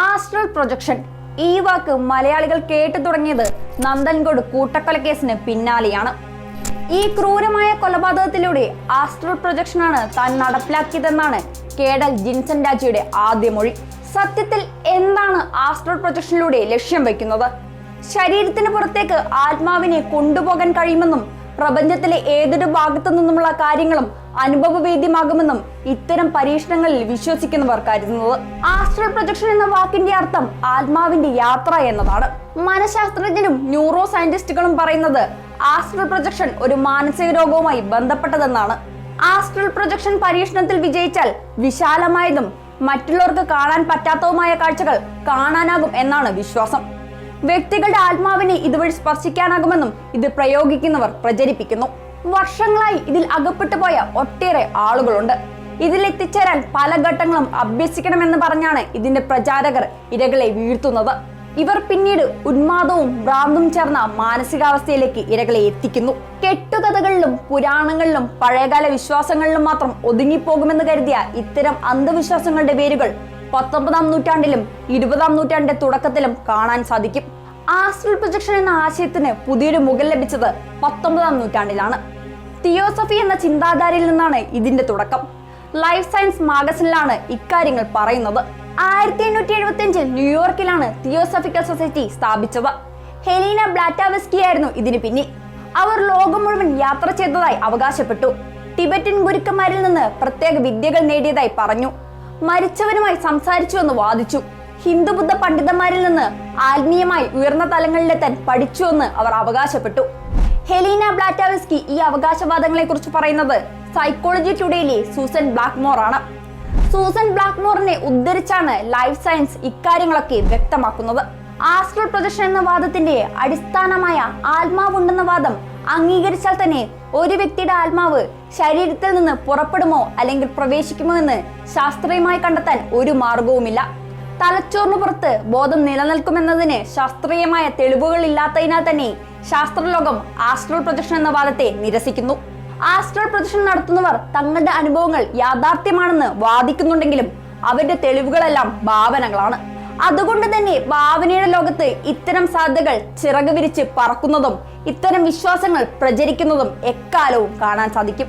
Astral projection. ഈ വാക്ക് മലയാളികൾ കേട്ടു തുടങ്ങിയത് നന്ദൻഗോഡ് കൂട്ടക്കൊല കേസിന് പിന്നാലെയാണ്. ഈ ക്രൂരമായ കൊലപാതകത്തിലൂടെ ആസ്ട്രൽ പ്രൊജക്ഷനാണ് താൻ നടപ്പിലാക്കിയതെന്നാണ് കേഡൽ ജിൻസൺ രാജയുടെ ആദ്യ മൊഴി. സത്യത്തിൽ എന്താണ് ആസ്ട്രൽ പ്രൊജക്ഷനിലൂടെ ലക്ഷ്യം വയ്ക്കുന്നത്? ശരീരത്തിന് പുറത്തേക്ക് ആത്മാവിനെ കൊണ്ടുപോകാൻ കഴിയുമെന്നും പ്രപഞ്ചത്തിലെ ഏതൊരു ഭാഗത്തു നിന്നുമുള്ള കാര്യങ്ങളും അനുഭവവേദ്യമാകുമെന്നും ഇത്തരം പരീക്ഷണങ്ങളിൽ വിശ്വസിക്കുന്നവർ കരുതുന്നത്. ആസ്ട്രൽ പ്രൊജക്ഷൻ എന്ന വാക്കിന്റെ അർത്ഥം ആത്മാവിന്റെ യാത്ര എന്നതാണ്. മനഃശാസ്ത്രജ്ഞരും ന്യൂറോ സയന്റിസ്റ്റുകളും പറയുന്നത് ആസ്ട്രൽ പ്രൊജക്ഷൻ ഒരു മാനസിക രോഗവുമായി ബന്ധപ്പെട്ടതെന്നാണ്. ആസ്ട്രൽ പ്രൊജക്ഷൻ പരീക്ഷണത്തിൽ വിജയിച്ചാൽ വിശാലമായതും മറ്റുള്ളവർക്ക് കാണാൻ പറ്റാത്തതുമായ കാഴ്ചകൾ കാണാനാകും എന്നാണ് വിശ്വാസം. വ്യക്തികളുടെ ആത്മാവിനെ ഇതുവഴി സ്പർശിക്കാനാകുമെന്നും ഇത് പ്രയോഗിക്കുന്നവർ പ്രചരിപ്പിക്കുന്നു. വർഷങ്ങളായി ഇതിൽ അകപ്പെട്ടു പോയ ഒട്ടേറെ ആളുകളുണ്ട്. ഇതിൽ എത്തിച്ചേരാൻ പല ഘട്ടങ്ങളും അഭ്യസിക്കണമെന്ന് പറഞ്ഞാണ് ഇതിന്റെ പ്രചാരകർ ഇരകളെ വീഴ്ത്തുന്നത്. ഇവർ പിന്നീട് ഉന്മാദവും ഭ്രാന്തും ചേർന്ന മാനസികാവസ്ഥയിലേക്ക് ഇരകളെ എത്തിക്കുന്നു. കെട്ടുകഥകളിലും പുരാണങ്ങളിലും പഴയകാല വിശ്വാസങ്ങളിലും മാത്രം ഒതുങ്ങിപ്പോകുമെന്ന് കരുതിയ ഇത്തരം അന്ധവിശ്വാസങ്ങളുടെ വേരുകൾ പത്തൊമ്പതാം നൂറ്റാണ്ടിലും ഇരുപതാം നൂറ്റാണ്ടിന്റെ തുടക്കത്തിലും കാണാൻ സാധിക്കും. ആസ്ട്രൽ പ്രൊജക്ഷൻ എന്ന ആശയത്തിന് പുതിയൊരു മുഖം ലഭിച്ചത് പത്തൊമ്പതാം നൂറ്റാണ്ടിലാണ്. തിയോസഫി എന്ന ചിന്താധാരയിൽ നിന്നാണ് ഇതിന്റെ തുടക്കം. ലൈഫ് സയൻസ് മാഗസിനിലാണ് ഇക്കാര്യങ്ങൾ പറയുന്നത്. ആയിരത്തി എണ്ണൂറ്റി എഴുപത്തി അഞ്ചിൽ ന്യൂയോർക്കിലാണ് തിയോസഫിക്കൽ സൊസൈറ്റി സ്ഥാപിച്ചത്. ഹെലീന ബ്ലാറ്റാവസ്കി ആയിരുന്നു ഇതിന് പിന്നിൽ. അവർ ലോകം മുഴുവൻ യാത്ര ചെയ്തതായി അവകാശപ്പെട്ടു. ടിബറ്റൻ ഗുരുക്കന്മാരിൽ നിന്ന് പ്രത്യേക വിദ്യകൾ നേടിയതായി പറഞ്ഞു. മരിച്ചവരുമായി സംസാരിച്ചു എന്ന് വാദിച്ചു. ഹിന്ദുബുദ്ധ പണ്ഡിതന്മാരിൽ നിന്ന് ആത്മീയമായി ഉയർന്ന തലങ്ങളിലെത്താൻ പഠിച്ചു എന്ന് അവർ അവകാശപ്പെട്ടു. ഹെലീന ബ്ലാറ്റാവിസ്കി ഈ അവകാശവാദങ്ങളെ കുറിച്ച് പറയുന്നത് സൈക്കോളജി ടുഡേയിലെ സൂസൻ ബ്ലാക്ക്മോർ ആണ് സൂസൻ ബ്ലാക്ക്മോറിനെ ഉദ്ധരിച്ചാണ് ലൈഫ് സയൻസ് ഇക്കാര്യങ്ങളൊക്കെ വ്യക്തമാക്കുന്നത്. ആസ്ട്രൽ പ്രൊജക്ഷൻ എന്ന വാദത്തിന്റെ അടിസ്ഥാനമായ ആത്മാവുണ്ടെന്ന വാദം അംഗീകരിച്ചാൽ തന്നെ ഒരു വ്യക്തിയുടെ ആത്മാവ് ശരീരത്തിൽ നിന്ന് പുറപ്പെടുമോ അല്ലെങ്കിൽ പ്രവേശിക്കുമോ എന്ന് ശാസ്ത്രീയമായി കണ്ടെത്താൻ ഒരു മാർഗവുമില്ല. തലച്ചോറിന് പുറത്ത് ബോധം നിലനിൽക്കുമെന്നതിന് ശാസ്ത്രീയമായ തെളിവുകൾ ഇല്ലാത്തതിനാൽ തന്നെ ശാസ്ത്രലോകം ആസ്ട്രൽ പ്രൊജക്ഷൻ എന്ന വാദത്തെ നിരസിക്കുന്നു. ആസ്ട്രൽ പ്രൊജക്ഷൻ നടത്തുന്നവർ തങ്ങളുടെ അനുഭവങ്ങൾ യാഥാർത്ഥ്യമാണെന്ന് വാദിക്കുന്നുണ്ടെങ്കിലും അവരുടെ തെളിവുകളെല്ലാം ഭാവനകളാണ്. അതുകൊണ്ട് തന്നെ ഭാവനയുടെ ലോകത്ത് ഇത്തരം സാധ്യതകൾ ചിറക് വിരിച്ച് പറക്കുന്നതും ഇത്തരം വിശ്വാസങ്ങൾ പ്രചരിക്കുന്നതും എക്കാലവും കാണാൻ സാധിക്കും.